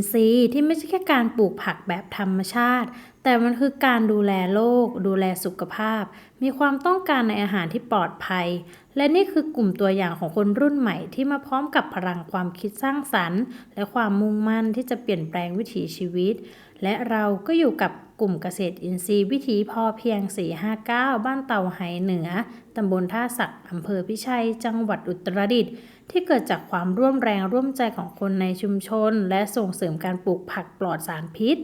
นทรีย์ที่ไม่ใช่แค่การปลูกผักแบบธรรมชาติ แต่มันคือการดูแลโลก ดูแลสุขภาพ มีความต้องการในอาหารที่ปลอดภัยและนี่คือกลุ่มตัวอย่างของคนรุ่นใหม่ที่มาพร้อมกับพลังความคิดสร้างสรรค์ และความมุ่งมั่นที่จะเปลี่ยนแปลงวิถีชีวิต และเราก็อยู่กับกลุ่มเกษตรอินทรีย์วิถีพอเพียง 459 บ้านเตาไหเหนือ ตำบลท่าสักอำเภอพิชัย จังหวัดอุตรดิตถ์ที่เกิดจากความร่วมแรงร่วมใจของคนในชุมชน และส่งเสริมการปลูกผักปลอดสารพิษ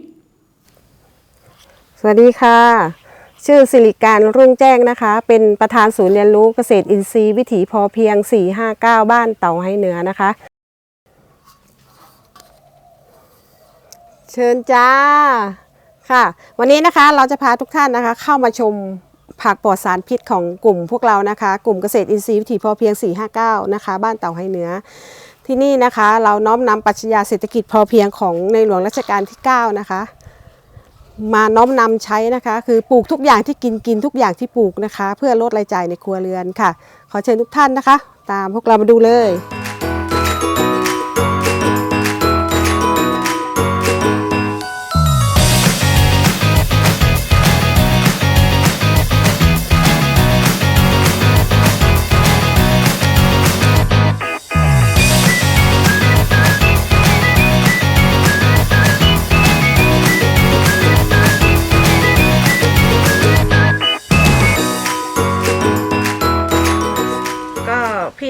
สวัสดีค่ะ ชื่อสิริการรุ่งแจ้งนะคะ เป็นประธานศูนย์เรียนรู้เกษตรอินทรีย์วิถีพอเพียง 459 บ้านเต่าให้เหนือนะคะ เชิญจ้าค่ะ วันนี้นะคะเราจะพาทุกท่านนะคะ เข้ามาชมผักปลอดสารพิษของกลุ่มพวกเรานะคะ กลุ่มเกษตรอินทรีย์วิถีพอเพียง 459 นะคะ บ้านเต่าให้เหนือที่นี่นะคะ เราน้อมนำปรัชญาเศรษฐกิจพอเพียงของในหลวงรัชกาลที่ 9 นะคะ มาน้อมนำใช้นะคะ คือปลูกทุกอย่างที่กินกินทุกอย่างที่ปลูกนะคะ เพื่อลดรายจ่ายในครัวเรือนค่ะ ขอเชิญทุกท่านนะคะ ตามพวกเรามาดูเลย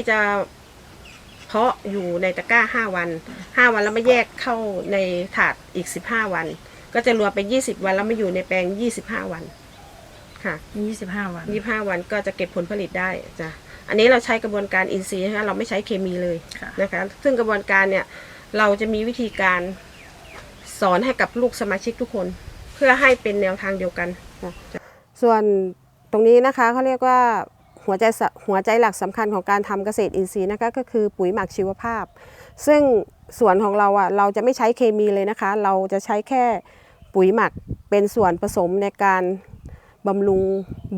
จะเพาะอยู่ในตะกร้า5วัน5วันแล้วมาแยกเข้าในถาดอีก15วัน ก็จะรวมเป็น20วันแล้วมาอยู่ในแปลง25วัน ค่ะ25วัน25วันก็จะเก็บผลผลิตได้จ้ะอันนี้เราใช้กระบวนการอินทรีย์นะคะเราไม่ใช้เคมีเลยค่ะนะคะ ซึ่งกระบวนการเนี่ยเราจะมีวิธีการสอนให้กับลูกสมาชิกทุกคน เพื่อให้เป็นแนวทางเดียวกันจ้ะส่วนตรงนี้นะคะเขาเรียกว่า หัวใจหัวใจหลักสำคัญของการทำเกษตรอินทรีย์นะคะก็คือปุ๋ยหมักชีวภาพ ซึ่งส่วนของเราอะเราจะไม่ใช้เคมีเลยนะคะ เราจะใช้แค่ปุ๋ยหมักเป็นส่วนผสมในการบำรุง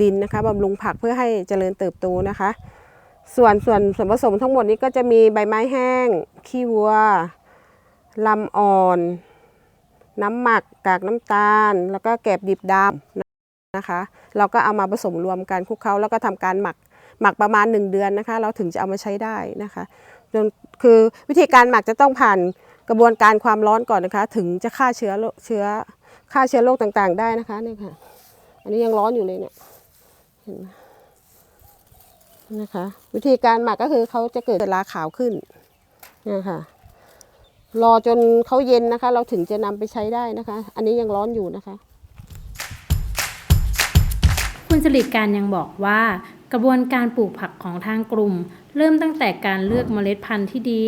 ดินนะคะบำรุงผักเพื่อให้เจริญเติบโตนะคะ ส่วนส่วนส่วนผสมทั้งหมดนี้ก็จะมีใบไม้แห้ง ขี้วัวลำอ่อน น้ำหมักกากน้ำตาล แล้วก็แกบดิบดำ นะคะ เราก็เอามาผสมรวมกันคลุกเคล้าแล้วก็ทำการหมักหมักประมาณ 1 เดือนนะคะ เราถึงจะเอามาใช้ได้นะคะจนคือวิธีการหมักจะต้องผ่านกระบวนการความร้อนก่อนนะคะ ถึงจะฆ่าเชื้อโรคเชื้อฆ่าเชื้อโรคต่างๆ ได้นะคะนี่ค่ะ อันนี้ยังร้อนอยู่เลยเนี่ยเห็นไหมนะคะ วิธีการหมักก็คือเขาจะเกิดลาขาวขึ้นเนี่ยค่ะรอจนเขาเย็นนะคะ เราถึงจะนำไปใช้ได้นะคะ อันนี้ยังร้อนอยู่นะคะ คุณสิริการยังบอกว่า กระบวนการปลูกผักของทางกลุ่ม เริ่มตั้งแต่การเลือกเมล็ดพันธุ์ที่ดี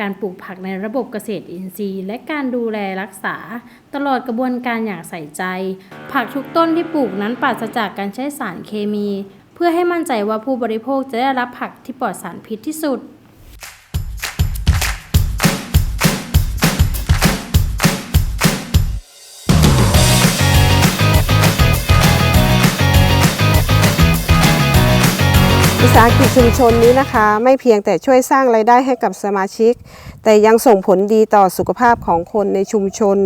การปลูกผักในระบบเกษตรอินทรีย์ และการดูแลรักษา ตลอดกระบวนการอย่างใส่ใจ ผักทุกต้นที่ปลูกนั้นปราศจากการใช้สารเคมี เพื่อให้มั่นใจว่าผู้บริโภคจะได้รับผักที่ปลอดสารพิษที่สุด วิสาหกิจชุมชนนี้นะคะ ไม่เพียงแต่ช่วยสร้างไรายได้ให้กับสมาชิก แต่ยังส่งผลดีต่อสุขภาพของคนในชุมชน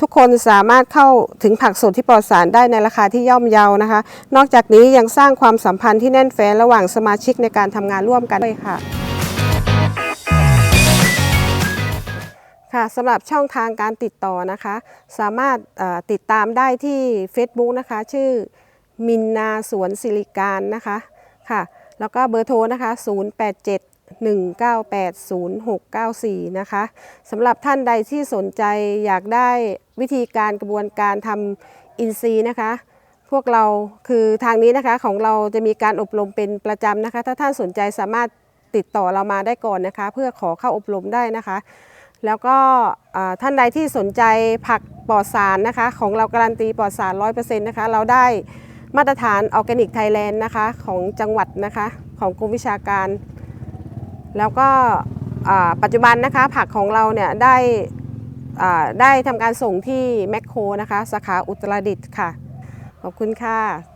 ทุกคนสามารถเข้าถึงผักสดที่ปลอดสารได้ในราคาที่ย่อมเยานะคะ นอกจากนี้ยังสร้างความสัมพันธ์ที่แน่นแฟ้นระหว่างสมาชิกในการทำงานร่วมกันด้วยค่ะค่ะสำหรับช่องทางการติดต่อนะคะ สามารถติดตามได้ที่ Facebook นะคะ ชื่อมินนาสวนสิริการนะคะค่ะ แล้วก็เบอร์โทรนะคะ 087 198 0694 นะคะสำหรับท่านใดที่สนใจอยากได้วิธีการกระบวนการทำอินซีนะคะ พวกเราคือทางนี้นะคะของเราจะมีการอบรมเป็นประจำนะคะ ถ้าท่านสนใจสามารถติดต่อเรามาได้ก่อนนะคะ เพื่อขอเข้าอบรมได้นะคะ แล้วก็ท่านใดที่สนใจผักปลอดสารนะคะ ของเราการันตีปลอดสาร100%นะคะ เราได้ มาตรฐานออร์แกนิกไทยแลนด์นะคะของจังหวัดนะคะของกรมวิชาการ แล้วก็ปัจจุบันนะคะผักของเราเนี่ยได้ได้ทำการส่งที่แมคโครนะคะสาขาอุตรดิตถ์ค่ะ ขอบคุณค่ะ